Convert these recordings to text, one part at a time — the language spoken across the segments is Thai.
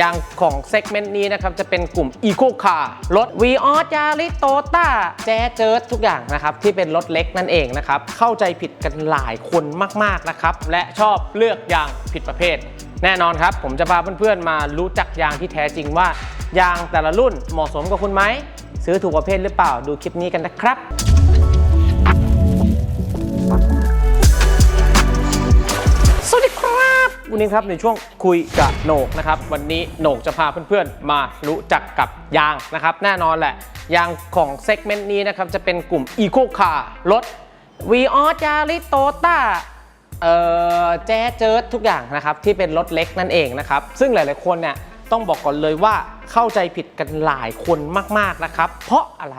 ยางของเซกเมนต์นี้นะครับ จะเป็นกลุ่ม Eco Car รถ v ีออสยาริโตต้าแจ๊เจิร์ทุกอย่างนะครับ ที่เป็นรถเล็กนั่นเองนะครับ เข้าใจผิดกันหลายคนมาก ๆ นะครับ และชอบเลือกยางผิดประเภท แน่นอนครับ ผมจะพาเพื่อน ๆ มารู้จักยางที่แท้จริงว่า ยางแต่ละรุ่นเหมาะสมกับคุณไหม ซื้อถูกประเภทหรือเปล่าดูคลิปนี้กันนะครับ วันนี้ครับในช่วงคุยกับโหนกนะครับวันนี้โหนกจะพาเพื่อนๆ มารู้จักกับยางนะครับ แน่นอนแหละ ยางของเซกเมนต์นี้นะครับจะเป็นกลุ่ม Eco Car รถ v ีออสยาริโตต้าเอ่อแจ๊เจิร์ทุกอย่างนะครับที่เป็นรถเล็กนั่นเองนะครับ ซึ่งหลายๆคนเนี่ยต้องบอกก่อนเลยว่าเข้าใจผิดกันหลายคนมากๆนะครับ เพราะอะไร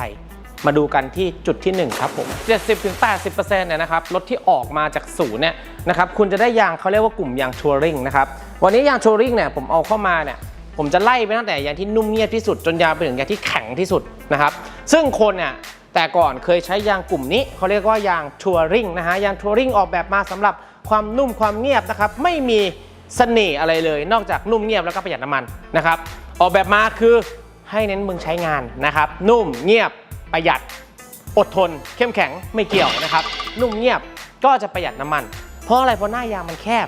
มาดูกันที่จุดที่ 1 ครับผม 70-80%เนี่ยนะครับรถที่ออกมาจากศูนย์เนี่ยนะครับคุณจะได้ยางเขาเรียกว่ากลุ่มยางทัวริงนะครับวันนี้ยางทัวริงเนี่ยผมเอาเข้ามาเนี่ยผมจะไล่ไปตั้งแต่ยางที่นุ่มเงียบที่สุดจนยาวไปถึงยางที่แข็งที่สุดนะครับซึ่งคนเนี่ยแต่ก่อนเคยใช้ยางกลุ่มนี้เขาเรียกว่ายางทัวริงนะฮะยางทัวริงออกแบบมาสำหรับความนุ่มความเงียบนะครับไม่มีเสน่ห์อะไรเลย นอกจากนุ่มเงียบแล้วก็ประหยัดน้ำมันนะครับออกแบบมาคือให้เน้นมึงใช้งานนะครับนุ่มเงียบ ประหยัด อดทน เข้มแข็งไม่เกี่ยวนะครับ นุ่มเงียบก็จะประหยัดน้ำมัน เพราะอะไรเพราะหน้ายางมันแคบ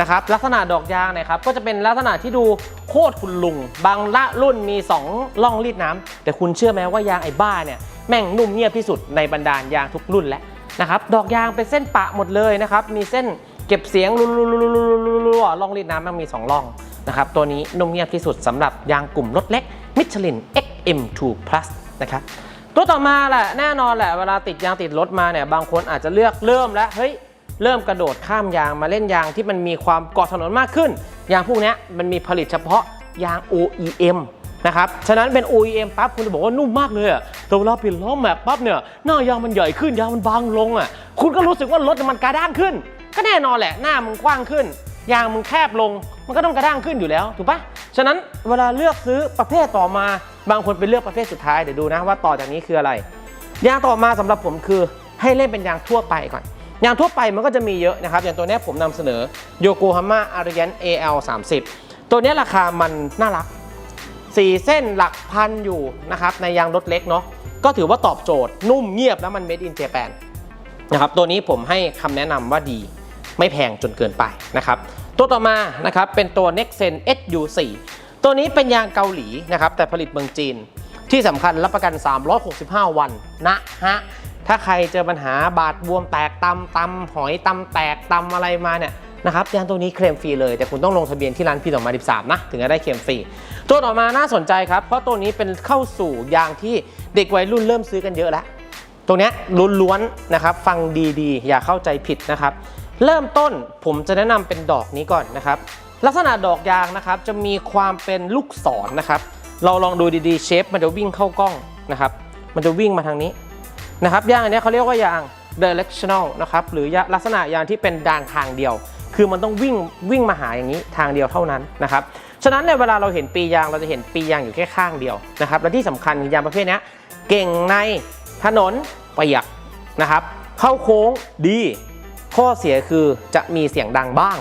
นะครับลักษณะดอกยางนี่ยครับก็จะเป็นลักษณะที่ดูโคตรคุณลุง บางละรุ่นมี 2 ล่องรีดน้ำแต่คุณเชื่อไหมว่ายางไอ้บ้าเนี่ยแม่งนุ่มเงียบที่สุดในบรรดาลยางทุกรุ่นแล้วนะครับดอกยางเป็นเส้นปะหมดเลยนะครับมีเส้นเก็บเสียงรัวๆล่องรีดน้ำมันมี 2 ล่องนะครับตัวนี้นุ่มเงียบที่สุดสำหรับยางกลุ่มรถเล็ก Michelin XM2 Plus นะครับ ตัวต่อมาแหละแน่นอนแหละเวลาติดยางติดรถมาเนี่ยบางคนอาจจะเลือกเริ่มแล้วเฮ้ยเริ่มกระโดดข้ามยางมาเล่นยางที่มันมีความเกาะถนนมากขึ้น ยางพวกนี้มันมีผลิตเฉพาะยาง OEM นะครับ ฉะนั้นเป็น OEM ปั๊บคุณจะบอกว่านุ่มมากเลยอะแต่เวลาเปลี่ยนล้อแม็กปั๊บเนี่ยหน้ายางมันใหญ่ขึ้นยางมันบางลงอะคุณก็รู้สึกว่ารถมันกระด้างขึ้น ก็แน่นอนแหละหน้ามึงกว้างขึ้น ยางมึงแคบลง มันก็ต้องกระด้างขึ้นอยู่แล้วถูกปะ ฉะนั้นเวลาเลือกซื้อประเภทต่อมา บางคนไปเลือกประเภทสุดท้ายเดี๋ยวดูนะว่าต่อจากนี้คืออะไร ยางต่อมาสำหรับผมคือให้เล่นเป็นยางทั่วไปก่อน ยางทั่วไปมันก็จะมีเยอะนะครับ อย่างตัวนี้ผมนำเสนอ Yokohama Arian AL 30ตัวนี้ราคามันน่ารัก4เส้นหลักพันอยู่นะครับในยางรถเล็กเนาะก็ถือว่าตอบโจทย์นุ่มเงียบแล้วมัน made in Japan นะครับตัวนี้ผมให้คำแนะนำว่าดีไม่แพงจนเกินไปนะครับ ตัวต่อมานะครับเป็นตัว Nexen SU4 ตัวนี้เป็นยางเกาหลีนะครับแต่ผลิตเมืองจีน ที่สำคัญรับประกัน 365 วันนะฮะถ้าใครเจอปัญหาบาดบวมแตกตำตำหอยตำแตกตำอะไรมาเนี่ยนะครับยางตัวนี้เคลมฟรีเลยแต่คุณต้องลงทะเบียนที่ร้านพี่ต่อมา 13 นะ ถึงจะได้เคลมฟรี ตัวต่อมาน่าสนใจครับ เพราะตัวนี้เป็นเข้าสู่ยางที่เด็กวัยรุ่นเริ่มซื้อกันเยอะแล้ว ตรงนี้ล้วนๆนะครับ ฟังดีๆ อย่าเข้าใจผิดนะครับ เริ่มต้นผมจะแนะนำเป็นดอกนี้ก่อนนะครับ ลักษณะดอกยางนะครับจะมีความเป็นลูกศรนะครับ เราลองดูดีๆเชฟมันจะวิ่งเข้ากล้องนะครับ มันจะวิ่งมาทางนี้นะครับยางอันนี้เขาเรียกว่ายาง directional นะครับหรือยาลักษณะยางที่เป็นดานทางเดียว คือมันต้องวิ่งวิ่งมาหาอย่างนี้ทางเดียวเท่านั้นนะครับฉะนั้นในยเวลาเราเห็นปียางเราจะเห็นปียางอยู่แค่ข้างเดียวนะครับและที่สำคัญยางประเภทนี้เก่งในถนนประหยัดนะครับ เข้าโค้งดี ข้อเสียคือจะมีเสียงดังบ้าง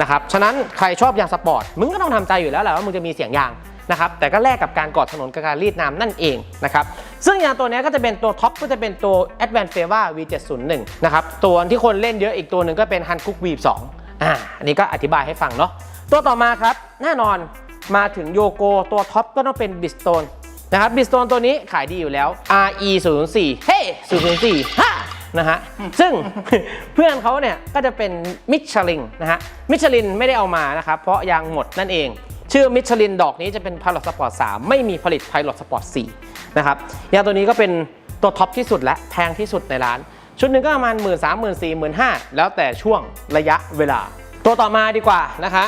นะครับ ฉะนั้นใครชอบยางสปอร์ต มึงก็ต้องทำใจอยู่แล้วแหละว่ามึงจะมีเสียงยางนะครับ แต่ก็แลกกับการกอดถนนกับการรีดน้ำนั่นเองนะครับ ซึ่งยางตัวนี้ก็จะเป็นตัวท็อปก็จะเป็นตัว Advanced Feva V701 นะครับ ตัวที่คนเล่นเยอะอีกตัวหนึ่งก็เป็น Hankook V2 อ่า อันนี้ก็อธิบายให้ฟังเนาะ ตัวต่อมาครับ แน่นอนมาถึงโยโกตัวท็อปก็ต้องเป็น Bridgestone นะครับบิสโตนตัวนี้ขายดีอยู่แล้ว RE 0 4เฮ้0 4ฮ่า นะฮะ ซึ่งเพื่อนเขาเนี่ยก็จะเป็นมิชลินนะฮะ มิชลินไม่ได้เอามานะครับ เพราะยางหมดนั่นเอง ชื่อมิชลินดอกนี้จะเป็น Pilot Sport 3 ไม่มีผลิต Pilot Sport 4 นะครับ ยางตัวนี้ก็เป็นตัวท็อปที่สุดและแพงที่สุดในร้าน ชุดหนึ่งก็ประมาณ 1 3 0 0 0 0 4 1 5 0 0 0แล้วแต่ช่วงระยะเวลา ตัวต่อมาดีกว่านะคะ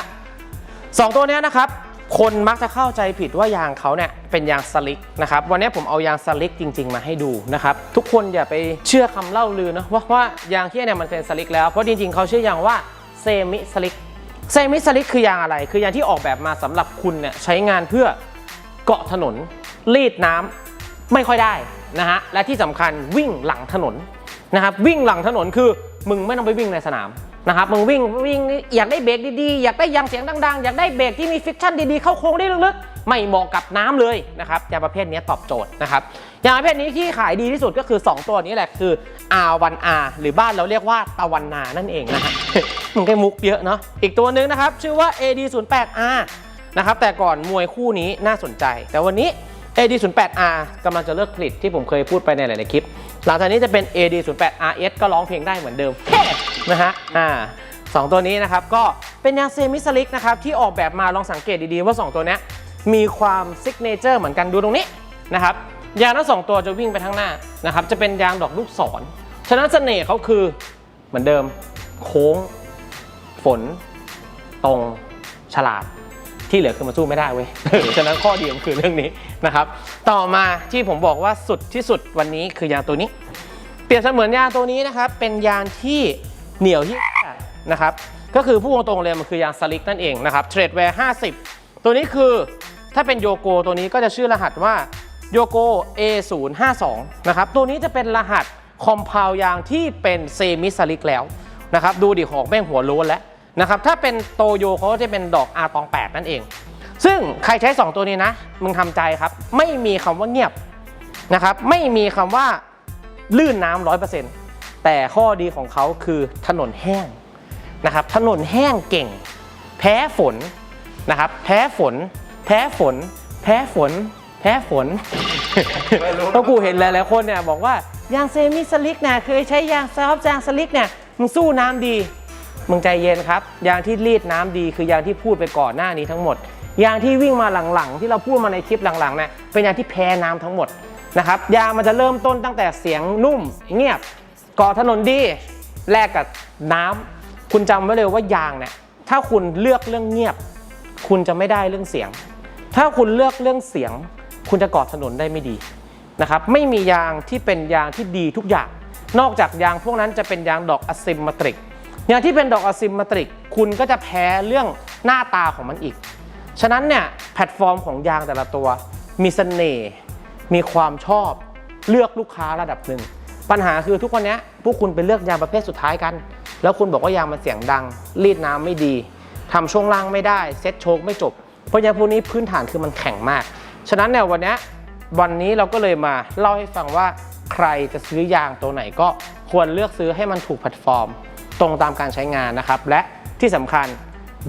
สองตัวเนี้ยนะครับ คนมักจะเข้าใจผิดว่ายางเขาเนี่ยเป็นยางสลิกนะครับวันนี้ผมเอายางสลิกจริง ๆ มาให้ดูนะครับทุกคนอย่าไปเชื่อคำเล่าลือนะว่าว่ายางเที่เนี่ยมันเป็นสลิกแล้วเพราะจริงๆเขาชื่อยางว่าเซมิสลิกเซมิสลิกคือยางอะไร คือยางที่ออกแบบมาสำหรับคุณเนี่ยใช้งานเพื่อเกาะถนน รีดน้ำไม่ค่อยได้นะฮะและที่สำคัญวิ่งหลังถนนนะครับวิ่งหลังถนนคือมึงไม่ต้องไปวิ่งในสนาม นะครับมึงวิ่งวิ่งอยากได้เบรกดีๆ อยากได้ยางเสียงดังๆ อยากได้เบรกที่มีฟิกชั่นดีๆ เข้าโค้งได้ลึกๆ ไม่เหมาะกับน้ำเลยนะครับยางประเภทนี้ตอบโจทย์นะครับยางประเภทนี้ที่ขายดีที่สุดก็คือ 2 ตัวนี้แหละคือ R1R หรือบ้านเราเรียกว่าตะวันนานั่นเองนะฮะมึงก็มุกเยอะเนาะอีกตัวหนึงนะครับชื่อว่า AD08R นะครับแต่ก่อนมวยคู่นี้น่าสนใจ แต่วันนี้ AD08R กำลังจะเลิกผลิตที่ผมเคยพูดไปในหลายๆคลิป หลังจากนี้จะเป็น AD08RS ก็ร้องเพลงได้เหมือนเดิมนะฮะอ่าสองตัวนี้นะครับก็เป็นยางเซมิสลิกนะครับที่ออกแบบมาลองสังเกตดีๆว่า 2 ตัวนี้มีความซิกเนเจอร์เหมือนกันดูตรงนี้นะครับยางทั้งสองตัวจะวิ่งไปข้างหน้านะครับจะเป็นยางดอกลูกศรฉะนั้นเสน่ห์เขาคือเหมือนเดิม โค้ง ฝน ตรง ฉลาด ที่เหลือคือมาสู้ไม่ได้เว้ย ฉะนั้นข้อดีมันคือเรื่องนี้นะครับ ต่อมาที่ผมบอกว่าสุดที่สุดวันนี้คือยางตัวนี้ เปรียบเสมือนยางตัวนี้นะครับ เป็นยางที่เหนียวที่นะครับ ก็คือผู้ตรงๆเลยมันคือยางสลิกนั่นเองนะครับเทรดแวร์50 ตัวนี้คือถ้าเป็นโยโกตัวนี้ก็จะชื่อรหัสว่าโยโก A052 นะครับ ตัวนี้จะเป็นรหัสคอมเพลยางที่เป็นเซมิสลิกแล้วนะครับ ดูดิของแม่งหัวโล้นแล้ว นะครับถ้าเป็นโตโยเขาก็จะเป็นดอกอาตอง8นั่นเอง ซึ่งใครใช้ 2 ตัวนี้นะ มึงทำใจครับ ไม่มีคำว่าเงียบนะครับไม่มีคำว่าลื่นน้ำร้อยเปอร์เซ็นต์แต่ข้อดีของเขาคือถนนแห้งนะครับถนนแห้งเก่ง แพ้ฝนนะครับแพ้ฝน แพ้ฝน แพ้ฝน แพ้ฝนเพราะกูเห็นหลายๆคนเนี่ยบอกว่ายางเซมิสลิกเนี่ยเคยใช้ยางซอฟยางสลิกเนี่ยมึงสู้น้ำดี มึงใจเย็นครับ ยางที่รีดน้ำดีคือยางที่พูดไปก่อนหน้านี้ทั้งหมด ยางที่วิ่งมาหลังๆ ที่เราพูดมาในคลิปหลังๆเนี่ยเป็นยางที่แพ้น้ำทั้งหมดนะครับยางมันจะเริ่มต้นตั้งแต่เสียงนุ่ม เงียบก่อถนนดีแลกกับน้ำคุณจำไว้เลยว่ายางเนี่ยถ้าคุณเลือกเรื่องเงียบ คุณจะไม่ได้เรื่องเสียง ถ้าคุณเลือกเรื่องเสียง คุณจะก่อถนนได้ไม่ดีนะครับไม่มียางที่เป็นยางที่ดีทุกอย่าง นอกจากยางพวกนั้นจะเป็นยางดอกอะซิมมาตริก ยางที่เป็นดอกอซิมมาตริก คุณก็จะแพ้เรื่องหน้าตาของมันอีก ฉะนั้นเนี่ยแพลตฟอร์มของยางแต่ละตัว มีเสน่ห์มีความชอบเลือกลูกค้าระดับหนึ่ง ปัญหาคือทุกวันนี้พวกคุณไปเลือกยางประเภทสุดท้ายกัน แล้วคุณบอกว่ายางมันเสียงดัง รีดน้ำไม่ดีทำช่วงล่างไม่ได้ เซ็ตโชคไม่จบ เพราะยางพวกนี้พื้นฐานคือมันแข็งมาก ฉะนั้นเนี่ยวันนี้วันนี้เราก็เลยมาเล่าให้ฟังว่าใครจะซื้อยางตัวไหนก็ควรเลือกซื้อให้มันถูกแพลตฟอร์ม ตรงตามการใช้งานนะครับ และที่สำคัญ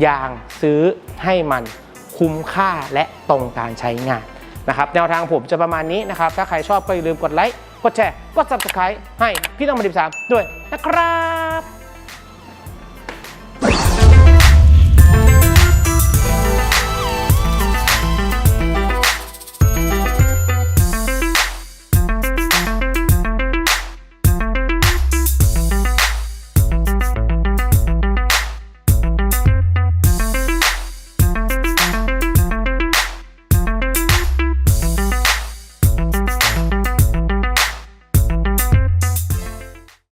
ยางซื้อให้มันคุ้มค่าและตรงการใช้งานนะครับแนวทางผมจะประมาณนี้นะครับ ถ้าใครชอบก็อย่าลืมกดไลค์ กดแชร์ กด subscribe ให้พี่ต้องมาดิบสามด้วยนะครับ